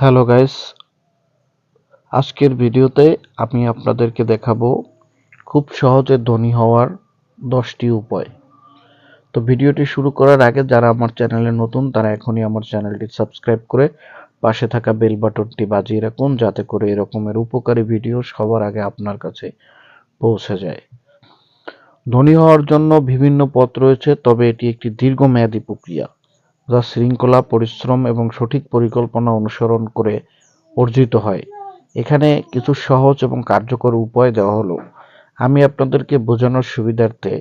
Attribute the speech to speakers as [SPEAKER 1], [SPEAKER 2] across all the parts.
[SPEAKER 1] Hello guys আজকের ভিডিওতে আমি আপনাদেরকে দেখাবো খুব সহজে ধনী হওয়ার দশটি উপায়। তো ভিডিওটি শুরু করার আগে যারা আমার চ্যানেলে নতুন, তারা এখনই আমার চ্যানেলটি সাবস্ক্রাইব করে পাশে থাকা বেল বাটনটি বাজিয়ে রাখুন, যাতে করে এরকমের উপকারী ভিডিও সবার আগে আপনার কাছে পৌঁছে যায়। ধনী হওয়ার জন্য বিভিন্ন পথ রয়েছে, তবে এটি একটি দীর্ঘমেয়াদী প্রক্রিয়া। যা শৃঙ্খলা, পরিশ্রম এবং সঠিক পরিকল্পনা অনুসরণ করে অর্জিত হয়। এখানে কিছু সহজ এবং কার্যকর উপায় দেওয়া হলো। আমি আপনাদেরকে বোঝানোর সুবিধার্থে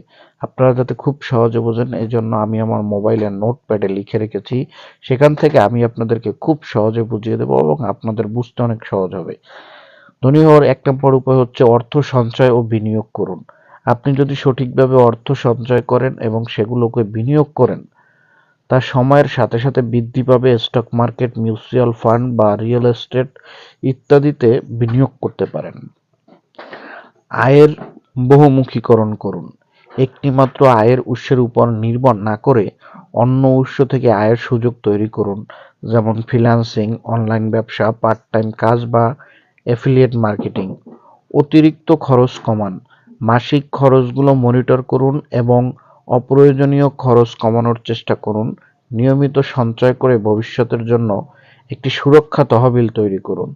[SPEAKER 1] আপনারা যাতে খুব সহজে বোঝেন এই জন্য আমি আমার মোবাইলের নোটপ্যাডে লিখে রেখেছি। সেখান থেকে আমি আপনাদেরকে খুব সহজে বুঝিয়ে দেবো এবং আপনাদের বুঝতে অনেক সহজ হবে। ধনী হওয়ার এক নম্বর উপায় হচ্ছে অর্থ সঞ্চয় ও বিনিয়োগ করুন। আপনি যদি সঠিকভাবে অর্থ সঞ্চয় করেন এবং সেগুলোকে বিনিয়োগ করেন তা সময়ের সাথে সাথে বৃদ্ধি পাবে স্টক মার্কেট মিউচুয়াল ফান্ড বা রিয়েল এস্টেট ইত্যাদিতে বিনিয়োগ করতে পারেন। আয়ের বহুমুখীকরণ করুন। একটি মাত্র আয়ের উৎসের উপর নির্ভর না করে অন্য উৎস থেকে আয়ের সুযোগ তৈরি করুন, যেমন ফ্রিল্যান্সিং অনলাইন ব্যবসা পার্ট টাইম কাজ বা অ্যাফিলিয়েট মার্কেটিং অতিরিক্ত খরচ কমান। মাসিক খরচগুলো মনিটর করুন এবং অপ্রয়োজনীয় খরচ কমানোর চেষ্টা করুন, নিয়মিত সঞ্চয় করে ভবিষ্যতের জন্য একটি সুরক্ষা তহবিল তৈরি করুন।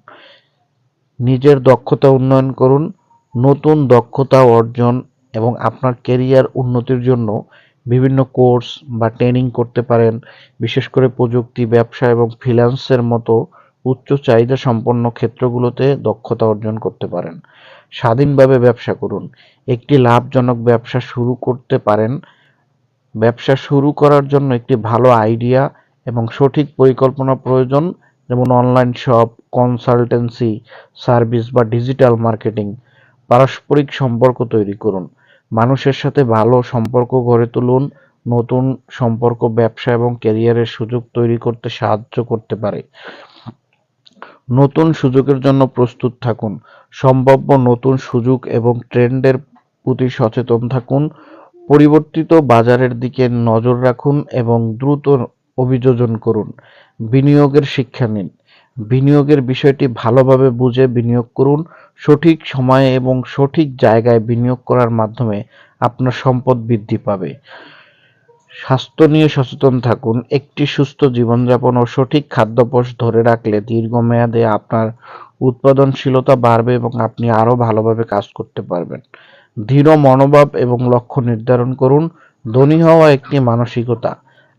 [SPEAKER 1] নিজের দক্ষতা উন্নয়ন করুন, নতুন দক্ষতা অর্জন এবং আপনার কেরিয়ার উন্নতির জন্য বিভিন্ন কোর্স বা ট্রেনিং করতে পারেন, বিশেষ করে প্রযুক্তি, ব্যবসা এবং ফ্রিল্যান্সের মতো উচ্চ চাহিদা সম্পন্ন ক্ষেত্রগুলোতে দক্ষতা অর্জন করতে পারেন। স্বাধীনভাবে ব্যবসা করুন। একটি লাভজনক ব্যবসা শুরু করতে পারেন ব্যবসা শুরু করার জন্য একটি ভালো আইডিয়া এবং সঠিক পরিকল্পনা প্রয়োজন, যেমন অনলাইন শপ, কনসালটেন্সি, সার্ভিস বা ডিজিটাল মার্কেটিং। পারস্পরিক সম্পর্ক তৈরি করুন। মানুষের সাথে ভালো সম্পর্ক গড়ে তুলুন। নতুন সম্পর্ক, ব্যবসা এবং ক্যারিয়ারের সুযোগ তৈরি করতে সাহায্য করতে পারে। নতুন সুযোগের জন্য প্রস্তুত থাকুন। সম্ভাব্য নতুন সুযোগ এবং ট্রেন্ডের প্রতি সচেতন থাকুন। পরিবর্তিত বাজারের দিকে নজর রাখুন এবং দ্রুত অভিযোজন করুন। বিনিয়োগের শিক্ষা নিন। বিনিয়োগের বিষয়টি ভালোভাবে বুঝে বিনিয়োগ করুন। সঠিক সময়ে এবং সঠিক জায়গায় বিনিয়োগ করার মাধ্যমে আপনার সম্পদ বৃদ্ধি পাবে। স্বাস্থ্য নিয়ে সচেতন থাকুন। একটি সুস্থ জীবনযাপন ও সঠিক খাদ্যাভ্যাস ধরে রাখলে দীর্ঘমেয়াদে আপনার উৎপাদনশীলতা বাড়বে এবং আপনি আরও ভালোভাবে কাজ করতে পারবেন। দৃঢ় মনোভাব এবং লক্ষ্য নির্ধারণ করুন। ধনী হওয়া একটি মানসিকতা।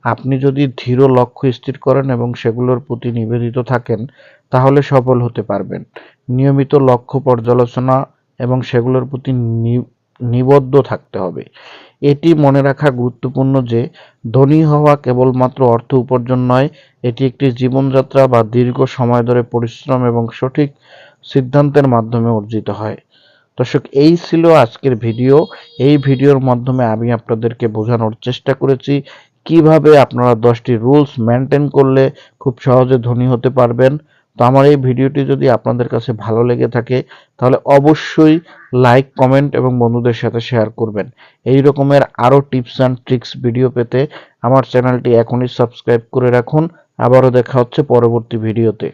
[SPEAKER 1] আপনি যদি ধীর লক্ষ্য স্থির করেন এবং সেগুলোর প্রতি নিবেদিত থাকেন, তাহলে সফল হতে পারবেন। নিয়মিত লক্ষ্য পর্যালোচনা এবং সেগুলোর প্রতি নিবদ্ধ থাকতে হবে। এটি মনে রাখা গুরুত্বপূর্ণ যে ধনী হওয়া কেবলমাত্র অর্থ উপার্জন নয়, এটি একটি জীবনযাত্রা বা দীর্ঘ সময় ধরে পরিশ্রম এবং সঠিক সিদ্ধান্তের মাধ্যমে অর্জিত হয়। দর্শক, এই ছিল আজকের ভিডিও। এই ভিডিওর মাধ্যমে আমি আপনাদেরকে বোঝানোর চেষ্টা করেছি কীভাবে আপনারা দশটি রুলস মেনটেন করলে খুব সহজে ধনী হতে পারবেন। তো আমার এই ভিডিওটি যদি আপনাদের কাছে ভালো লেগে থাকে, তাহলে অবশ্যই লাইক, কমেন্ট এবং বন্ধুদের সাথে শেয়ার করবেন। এই রকমের আরও টিপস অ্যান্ড ট্রিক্স ভিডিও পেতে আমার চ্যানেলটি এখনই সাবস্ক্রাইব করে রাখুন। আবারও দেখা হচ্ছে পরবর্তী ভিডিওতে।